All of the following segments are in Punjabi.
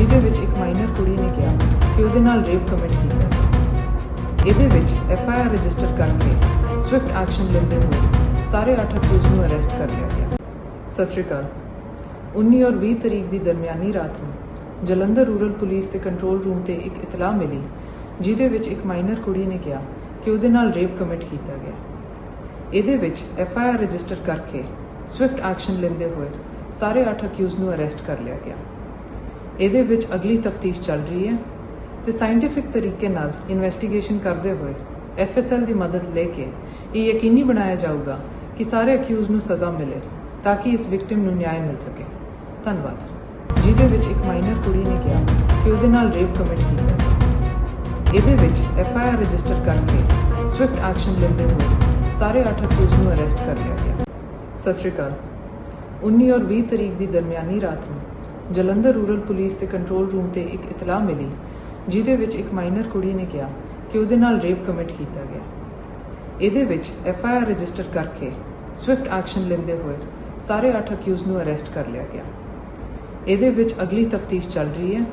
ਜਿਹਦੇ ਵਿੱਚ ਇੱਕ ਮਾਈਨਰ ਕੁੜੀ ਨੇ ਕਿਹਾ ਕਿ ਉਹਦੇ ਨਾਲ ਰੇਪ ਕਮਿਟ ਕੀਤਾ। ਇਹਦੇ ਵਿੱਚ ਐਫ ਆਈ ਆਰ ਰਜਿਸਟਰ ਕਰਕੇ ਸਵਿਫਟ ਐਕਸ਼ਨ ਲੈਂਦੇ ਹੋਏ ਸਾਰੇ 8 ਅਕਿਊਜ਼ ਨੂੰ ਅਰੈਸਟ ਕਰ ਲਿਆ ਗਿਆ। ਸਤਿ ਸ਼੍ਰੀ ਅਕਾਲ। 19 ਔਰ 20 ਤਰੀਕ ਦੀ ਦਰਮਿਆਨੀ ਰਾਤ ਨੂੰ ਜਲੰਧਰ ਰੂਰਲ ਪੁਲਿਸ ਦੇ ਕੰਟਰੋਲ ਰੂਮ ਤੇ ਇੱਕ ਇਤਲਾਹ ਮਿਲੀ, ਜਿਹਦੇ ਵਿੱਚ ਇੱਕ ਮਾਈਨਰ ਕੁੜੀ ਨੇ ਕਿਹਾ ਕਿ ਉਹਦੇ ਨਾਲ ਰੇਪ ਕਮਿਟ ਕੀਤਾ ਗਿਆ। ਇਹਦੇ ਵਿੱਚ ਐਫ ਆਈ ਆਰ ਰਜਿਸਟਰ ਕਰਕੇ ਸਵਿਫਟ ਐਕਸ਼ਨ ਲੈਂਦੇ ਹੋਏ ਸਾਰੇ 8 ਅਕਿਊਜ਼ ਨੂੰ ਅਰੈਸਟ ਕਰ ਲਿਆ ਗਿਆ। ਇਹਦੇ ਵਿੱਚ ਅਗਲੀ ਤਫਤੀਸ਼ ਚੱਲ ਰਹੀ ਹੈ ਤੇ ਸਾਇੰਟੀਫਿਕ ਤਰੀਕੇ ਨਾਲ ਇਨਵੈਸਟੀਗੇਸ਼ਨ ਕਰਦੇ ਹੋਏ ਐਫਐਸਐਲ ਦੀ ਮਦਦ ਲੈ ਕੇ ਇਹ ਯਕੀਨੀ ਬਣਾਇਆ ਜਾਊਗਾ ਕਿ ਸਾਰੇ ਅਕਿਊਜ਼ ਨੂੰ ਸਜ਼ਾ ਮਿਲੇ ਤਾਂ ਕਿ ਇਸ ਵਿਕਟਿਮ ਨੂੰ ਨਿਆਂ ਮਿਲ ਸਕੇ। ਧੰਨਵਾਦ। ਜਿਹਦੇ ਵਿੱਚ ਇੱਕ ਮਾਈਨਰ ਕੁੜੀ ਨੇ ਕਿਹਾ ਕਿ ਉਹਦੇ ਨਾਲ ਰੇਪ ਕਮਿਟ ਕੀਤਾ। ਇਹਦੇ ਵਿੱਚ ਐਫ ਆਈ ਆਰ ਰਜਿਸਟਰ ਕਰਕੇ ਸਵਿਫਟ ਐਕਸ਼ਨ ਲੈਂਦੇ ਹੋਏ ਸਾਰੇ 8 ਅਕਿਊਜ਼ ਨੂੰ ਅਰੈਸਟ ਕਰ ਲਿਆ ਗਿਆ। ਸਤਿ ਸ਼੍ਰੀ ਅਕਾਲ। 19 ਔਰ 20 ਤਰੀਕ ਦੀ ਦਰਮਿਆਨੀ ਰਾਤ ਨੂੰ ਜਲੰਧਰ ਰੂਰਲ ਪੁਲਿਸ ਦੇ ਕੰਟਰੋਲ ਰੂਮ ਤੇ ਇੱਕ ਇਤਲਾਹ ਮਿਲੀ, ਜਿਹਦੇ ਵਿੱਚ ਇੱਕ ਮਾਈਨਰ ਕੁੜੀ ਨੇ ਕਿਹਾ ਕਿ ਉਹਦੇ ਨਾਲ ਰੇਪ ਕਮਿਟ ਕੀਤਾ ਗਿਆ। ਇਹਦੇ ਵਿੱਚ ਐਫ ਆਈ ਆਰ ਰਜਿਸਟਰ ਕਰਕੇ ਸਵਿਫਟ ਐਕਸ਼ਨ ਲੈਂਦੇ ਹੋਏ ਸਾਰੇ 8 ਅਕਿਊਜ਼ ਨੂੰ ਅਰੈਸਟ ਕਰ ਲਿਆ ਗਿਆ। ਇਹਦੇ ਵਿੱਚ ਅਗਲੀ ਤਫਤੀਸ਼ ਚੱਲ ਰਹੀ ਹੈ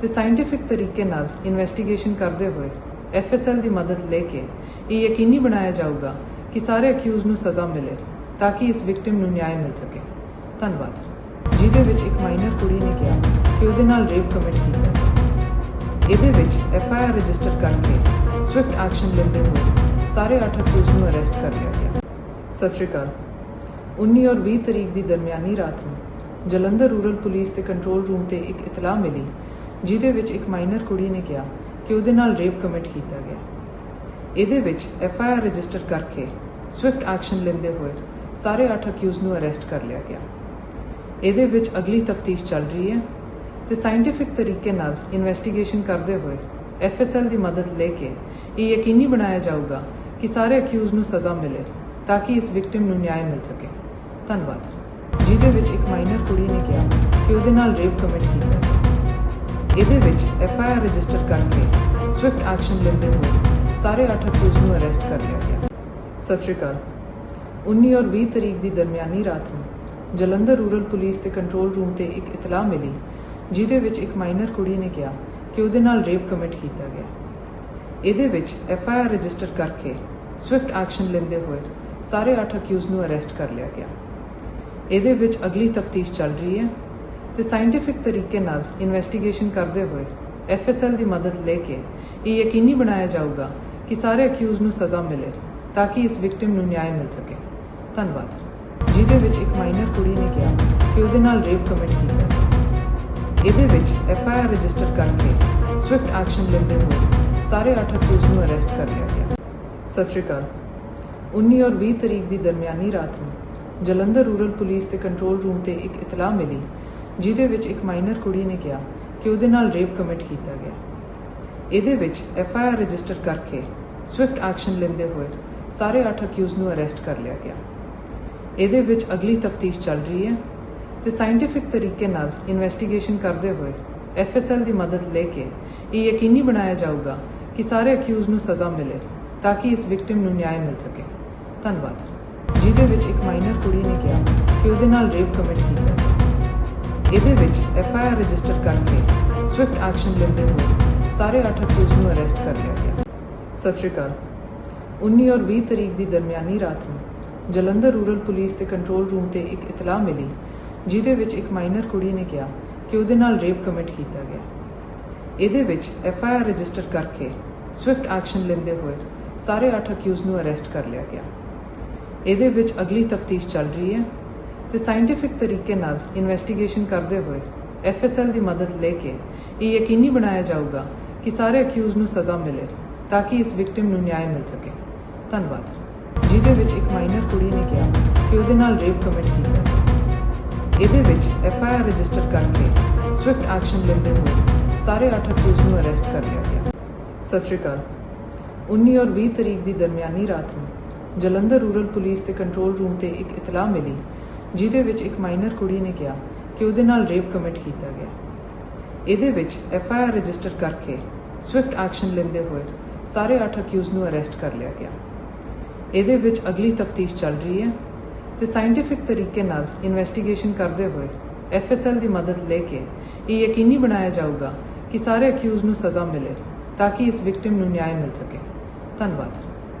ਤੇ ਸਾਇੰਟੀਫਿਕ ਤਰੀਕੇ ਨਾਲ ਇਨਵੈਸਟੀਗੇਸ਼ਨ ਕਰਦੇ ਹੋਏ ਐਫਐਸਐਲ ਦੀ ਮਦਦ ਲੈ ਕੇ ਇਹ ਯਕੀਨੀ ਬਣਾਇਆ ਜਾਊਗਾ ਕਿ ਸਾਰੇ ਅਕਿਊਜ਼ ਨੂੰ ਸਜ਼ਾ ਮਿਲੇ ਤਾਂ ਕਿ ਇਸ ਵਿਕਟਿਮ ਨੂੰ ਨਿਆਂ ਮਿਲ ਸਕੇ। ਧੰਨਵਾਦ। ਜਿਹਦੇ ਵਿੱਚ ਇੱਕ ਮਾਈਨਰ ਕੁੜੀ ਨੇ ਕਿਹਾ ਕਿ ਉਹਦੇ ਨਾਲ ਰੇਪ ਕਮਿਟ ਕੀਤਾ। ਇਹਦੇ ਵਿੱਚ ਐਫ ਆਈ ਆਰ ਰਜਿਸਟਰ ਕਰਕੇ ਸਵਿਫਟ ਐਕਸ਼ਨ ਲੈਂਦੇ ਹੋਏ ਸਾਰੇ 8 ਅਕਿਊਜ਼ ਨੂੰ ਅਰੈਸਟ ਕਰ ਲਿਆ ਗਿਆ। ਸਤਿ ਸ਼੍ਰੀ ਅਕਾਲ। 19 ਔਰ 20 ਤਰੀਕ ਦੀ ਦਰਮਿਆਨੀ ਰਾਤ ਨੂੰ ਜਲੰਧਰ ਰੂਰਲ ਪੁਲਿਸ ਦੇ ਕੰਟਰੋਲ ਰੂਮ ਤੇ ਇੱਕ ਇਤਲਾਹ ਮਿਲੀ, ਜਿਹਦੇ ਵਿੱਚ ਇੱਕ ਮਾਈਨਰ ਕੁੜੀ ਨੇ ਕਿਹਾ ਕਿ ਉਹਦੇ ਨਾਲ ਰੇਪ ਕਮਿਟ ਕੀਤਾ ਗਿਆ। ਇਹਦੇ ਵਿੱਚ ਐਫ ਆਈ ਆਰ ਰਜਿਸਟਰ ਕਰਕੇ ਸਵਿਫਟ ਐਕਸ਼ਨ ਲੈਂਦੇ ਹੋਏ ਸਾਰੇ 8 ਅਕਿਊਜ਼ ਨੂੰ ਅਰੈਸਟ ਕਰ ਲਿਆ ਗਿਆ। ਇਹਦੇ ਵਿੱਚ ਅਗਲੀ ਤਫਤੀਸ਼ ਚੱਲ ਰਹੀ ਹੈ ਤੇ ਸਾਇੰਟੀਫਿਕ ਤਰੀਕੇ ਨਾਲ ਇਨਵੈਸਟੀਗੇਸ਼ਨ ਕਰਦੇ ਹੋਏ ਐਫਐਸਐਲ ਦੀ ਮਦਦ ਲੈ ਕੇ ਇਹ ਯਕੀਨੀ ਬਣਾਇਆ ਜਾਊਗਾ ਕਿ ਸਾਰੇ ਅਕਿਊਜ਼ ਨੂੰ ਸਜ਼ਾ ਮਿਲੇ ਤਾਂ ਕਿ ਇਸ ਵਿਕਟਿਮ ਨੂੰ ਨਿਆਂ ਮਿਲ ਸਕੇ। ਧੰਨਵਾਦ। ਜਿਹਦੇ ਵਿੱਚ ਇੱਕ ਮਾਈਨਰ ਕੁੜੀ ਨੇ ਕਿਹਾ ਕਿ ਉਹਦੇ ਨਾਲ ਰੇਪ ਕਮਿਟ ਕੀਤਾ। ਇਹਦੇ ਵਿੱਚ ਐਫ ਆਈ ਆਰ ਰਜਿਸਟਰ ਕਰਕੇ ਸਵਿਫਟ ਐਕਸ਼ਨ ਲੈਂਦੇ ਹੋਏ ਸਾਰੇ 8 ਅਕਿਊਜ਼ ਨੂੰ ਅਰੈਸਟ ਕਰ ਲਿਆ ਗਿਆ। ਸਤਿ ਸ਼੍ਰੀ ਅਕਾਲ। 19 ਔਰ 20 ਤਰੀਕ ਦੀ ਦਰਮਿਆਨੀ ਰਾਤ ਨੂੰ ਜਲੰਧਰ ਰੂਰਲ ਪੁਲਿਸ ਦੇ ਕੰਟਰੋਲ ਰੂਮ ਤੇ ਇੱਕ ਇਤਲਾਹ ਮਿਲੀ, ਜਿਹਦੇ ਵਿੱਚ ਇੱਕ ਮਾਈਨਰ ਕੁੜੀ ਨੇ ਕਿਹਾ ਕਿ ਉਹਦੇ ਨਾਲ ਰੇਪ ਕਮਿਟ ਕੀਤਾ ਗਿਆ। ਇਹਦੇ ਵਿੱਚ ਐਫ ਆਈ ਆਰ ਰਜਿਸਟਰ ਕਰਕੇ ਸਵਿਫਟ ਐਕਸ਼ਨ ਲੈਂਦੇ ਹੋਏ ਸਾਰੇ 8 ਅਕਿਊਜ਼ ਨੂੰ ਅਰੈਸਟ ਕਰ ਲਿਆ ਗਿਆ। ਇਹਦੇ ਵਿੱਚ ਅਗਲੀ ਤਫਤੀਸ਼ ਚੱਲ ਰਹੀ ਹੈ ਤੇ ਸਾਇੰਟੀਫਿਕ ਤਰੀਕੇ ਨਾਲ ਇਨਵੈਸਟੀਗੇਸ਼ਨ ਕਰਦੇ ਹੋਏ ਐਫਐਸਐਲ ਦੀ ਮਦਦ ਲੈ ਕੇ ਇਹ ਯਕੀਨੀ ਬਣਾਇਆ ਜਾਊਗਾ ਕਿ ਸਾਰੇ ਅਕਿਊਜ਼ ਨੂੰ ਸਜ਼ਾ ਮਿਲੇ ਤਾਂ ਕਿ ਇਸ ਵਿਕਟਿਮ ਨੂੰ ਨਿਆਂ ਮਿਲ ਸਕੇ। ਧੰਨਵਾਦ। ਜਿਹਦੇ ਵਿੱਚ ਇੱਕ ਮਾਈਨਰ ਕੁੜੀ ਨੇ ਕਿਹਾ ਕਿ ਉਹਦੇ ਨਾਲ ਰੇਪ ਕਮਿਟ ਕੀਤਾ। ਇਹਦੇ ਵਿੱਚ ਐਫ ਆਈ ਆਰ ਰਜਿਸਟਰ ਕਰਕੇ ਸਵਿਫਟ ਐਕਸ਼ਨ ਲੈਂਦੇ ਹੋਏ ਸਾਰੇ 8 ਅਕਿਊਜ਼ ਨੂੰ ਅਰੈਸਟ ਕਰ ਲਿਆ ਗਿਆ। ਸਤਿ ਸ਼੍ਰੀ ਅਕਾਲ। 19 ਔਰ 20 ਤਰੀਕ ਦੀ ਦਰਮਿਆਨੀ ਰਾਤ ਨੂੰ ਜਲੰਧਰ ਰੂਰਲ ਪੁਲਿਸ ਦੇ ਕੰਟਰੋਲ ਰੂਮ ਤੇ ਇੱਕ ਇਤਲਾਹ ਮਿਲੀ, ਜਿਹਦੇ ਵਿੱਚ ਇੱਕ ਮਾਈਨਰ ਕੁੜੀ ਨੇ ਕਿਹਾ ਕਿ ਉਹਦੇ ਨਾਲ ਰੇਪ ਕਮਿਟ ਕੀਤਾ ਗਿਆ। ਇਹਦੇ ਵਿੱਚ ਐਫ ਆਈ ਆਰ ਰਜਿਸਟਰ ਕਰਕੇ ਸਵਿਫਟ ਐਕਸ਼ਨ ਲੈਂਦੇ ਹੋਏ ਸਾਰੇ 8 ਅਕਿਊਜ਼ ਨੂੰ ਅਰੈਸਟ ਕਰ ਲਿਆ ਗਿਆ। ਇਹਦੇ ਵਿੱਚ ਅਗਲੀ ਤਫਤੀਸ਼ ਚੱਲ ਰਹੀ ਹੈ ਤੇ ਸਾਇੰਟੀਫਿਕ ਤਰੀਕੇ ਨਾਲ ਇਨਵੈਸਟੀਗੇਸ਼ਨ ਕਰਦੇ ਹੋਏ ਐਫਐਸਐਲ ਦੀ ਮਦਦ ਲੈ ਕੇ ਇਹ ਯਕੀਨੀ ਬਣਾਇਆ ਜਾਊਗਾ ਕਿ ਸਾਰੇ ਅਕਿਊਜ਼ ਨੂੰ ਸਜ਼ਾ ਮਿਲੇ ਤਾਂ ਕਿ ਇਸ ਵਿਕਟਿਮ ਨੂੰ ਨਿਆਂ ਮਿਲ ਸਕੇ। ਧੰਨਵਾਦ। ਜਿਹਦੇ ਵਿੱਚ ਇੱਕ ਮਾਈਨਰ ਕੁੜੀ ਨੇ ਕਿਹਾ ਕਿ ਉਹਦੇ ਨਾਲ ਰੇਪ ਕਮਿਟ ਕੀਤਾ। ਇਹਦੇ ਵਿੱਚ ਐਫ ਆਈ ਆਰ ਰਜਿਸਟਰ ਕਰਕੇ ਸਵਿਫਟ ਐਕਸ਼ਨ ਲੈਂਦੇ ਹੋਏ ਸਾਰੇ 8 ਅਕਿਊਜ਼ ਨੂੰ ਅਰੈਸਟ ਕਰ ਲਿਆ ਗਿਆ। ਸਤਿ ਸ਼੍ਰੀ ਅਕਾਲ। 19 ਔਰ 20 ਤਰੀਕ ਦੀ ਦਰਮਿਆਨੀ ਰਾਤ ਨੂੰ ਜਲੰਧਰ ਰੂਰਲ ਪੁਲਿਸ ਦੇ ਕੰਟਰੋਲ ਰੂਮ ਤੇ ਇੱਕ ਇਤਲਾਹ ਮਿਲੀ, ਜਿਹਦੇ ਵਿੱਚ ਇੱਕ ਮਾਈਨਰ ਕੁੜੀ ਨੇ ਕਿਹਾ ਕਿ ਉਹਦੇ ਨਾਲ ਰੇਪ ਕਮਿਟ ਕੀਤਾ ਗਿਆ। ਇਹਦੇ ਵਿੱਚ ਐਫ ਆਈ ਆਰ ਰਜਿਸਟਰ ਕਰਕੇ ਸਵਿਫਟ ਐਕਸ਼ਨ ਲੈਂਦੇ ਹੋਏ ਸਾਰੇ 8 ਅਕਿਊਜ਼ ਨੂੰ ਅਰੈਸਟ ਕਰ ਲਿਆ ਗਿਆ। ਇਹਦੇ ਵਿੱਚ ਅਗਲੀ ਤਫਤੀਸ਼ ਚੱਲ ਰਹੀ ਹੈ ਤੇ ਸਾਇੰਟੀਫਿਕ ਤਰੀਕੇ ਨਾਲ ਇਨਵੈਸਟੀਗੇਸ਼ਨ ਕਰਦੇ ਹੋਏ ਐਫਐਸਐਲ ਦੀ ਮਦਦ ਲੈ ਕੇ ਇਹ ਯਕੀਨੀ ਬਣਾਇਆ ਜਾਊਗਾ ਕਿ ਸਾਰੇ ਅਕਿਊਜ਼ ਨੂੰ ਸਜ਼ਾ ਮਿਲੇ ਤਾਂ ਕਿ ਇਸ ਵਿਕਟਿਮ ਨੂੰ ਨਿਆਂ ਮਿਲ ਸਕੇ। ਧੰਨਵਾਦ। ਜਿਹਦੇ ਵਿੱਚ ਇੱਕ ਮਾਈਨਰ ਕੁੜੀ ਨੇ ਕਿਹਾ ਕਿ ਉਹਦੇ ਨਾਲ ਰੇਪ ਕਮਿਟ ਕੀਤਾ। ਇਹਦੇ ਵਿੱਚ ਐਫ ਆਈ ਆਰ ਰਜਿਸਟਰ ਕਰਕੇ ਸਵਿਫਟ ਐਕਸ਼ਨ ਲੈਂਦੇ ਹੋਏ ਸਾਰੇ 8 ਅਕਿਊਜ਼ ਨੂੰ ਅਰੈਸਟ ਕਰ ਲਿਆ ਗਿਆ। ਸਤਿ ਸ਼੍ਰੀ ਅਕਾਲ। 19 ਔਰ 20 ਤਰੀਕ ਦੀ ਦਰਮਿਆਨੀ ਰਾਤ ਨੂੰ ਜਲੰਧਰ ਰੂਰਲ ਪੁਲਿਸ ਦੇ ਕੰਟਰੋਲ ਰੂਮ ਤੇ ਇੱਕ ਇਤਲਾਹ ਮਿਲੀ, ਜਿਹਦੇ ਵਿੱਚ ਇੱਕ ਮਾਈਨਰ ਕੁੜੀ ਨੇ ਕਿਹਾ ਕਿ ਉਹਦੇ ਨਾਲ ਰੇਪ ਕਮਿਟ ਕੀਤਾ ਗਿਆ। ਇਹਦੇ ਵਿੱਚ ਐਫ ਆਈ ਆਰ ਰਜਿਸਟਰ ਕਰਕੇ ਸਵਿਫਟ ਐਕਸ਼ਨ ਲੈਂਦੇ ਹੋਏ ਸਾਰੇ 8 ਅਕਿਊਜ਼ ਨੂੰ ਅਰੈਸਟ ਕਰ ਲਿਆ ਗਿਆ। ਇਹਦੇ ਵਿੱਚ ਅਗਲੀ ਤਫਤੀਸ਼ ਚੱਲ ਰਹੀ ਹੈ ਤੇ ਸਾਇੰਟੀਫਿਕ ਤਰੀਕੇ ਨਾਲ ਇਨਵੈਸਟੀਗੇਸ਼ਨ ਕਰਦੇ ਹੋਏ ਐਫਐਸਐਲ ਦੀ ਮਦਦ ਲੈ ਕੇ ਇਹ ਯਕੀਨੀ ਬਣਾਇਆ ਜਾਊਗਾ ਕਿ ਸਾਰੇ ਅਕਿਊਜ਼ ਨੂੰ ਸਜ਼ਾ ਮਿਲੇ ਤਾਂ ਕਿ ਇਸ ਵਿਕਟਿਮ ਨੂੰ ਨਿਆਂ ਮਿਲ ਸਕੇ। ਧੰਨਵਾਦ।